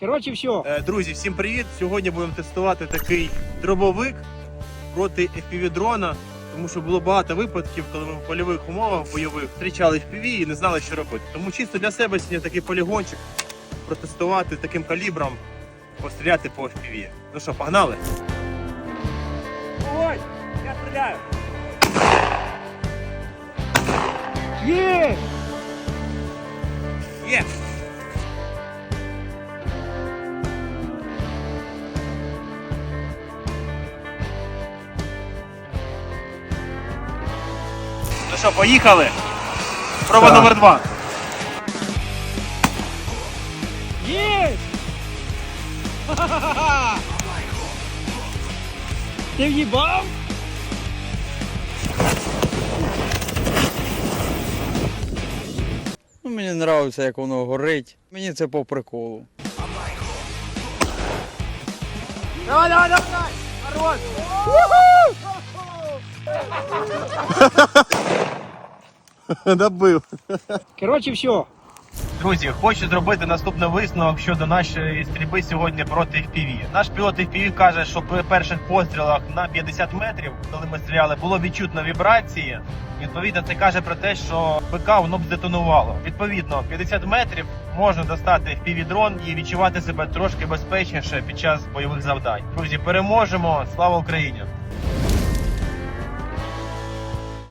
Коротше, все. Е, Друзі, всім привіт! Сьогодні будемо тестувати такий дробовик проти FPV-дрона, тому що було багато випадків, коли ми в польових умовах бойових зустрічали FPV і не знали, що робити. Тому чисто для себе сьогодні такий полігончик протестувати таким калібром, постріляти по FPV. Ну що, погнали? Ой, я стріляю. Є! Є! Що, поїхали? Спроба Так. номер два. Є! Ха-ха-ха! Ти в'їбав? Ну, мені подобається, як воно горить. Мені це по приколу. Давай, давай, давай! Хорош! Добив. Коротше, все. Друзі, хочу зробити наступний висновок щодо нашої стрільби сьогодні проти FPV. Наш пілот FPV каже, що при перших пострілах на 50 метрів, коли ми стріляли, було відчутно вібрації. Відповідно, це каже про те, що ПК воно б здетонувало. Відповідно, 50 метрів можна достати FPV-дрон і відчувати себе трошки безпечніше під час бойових завдань. Друзі, переможемо! Слава Україні!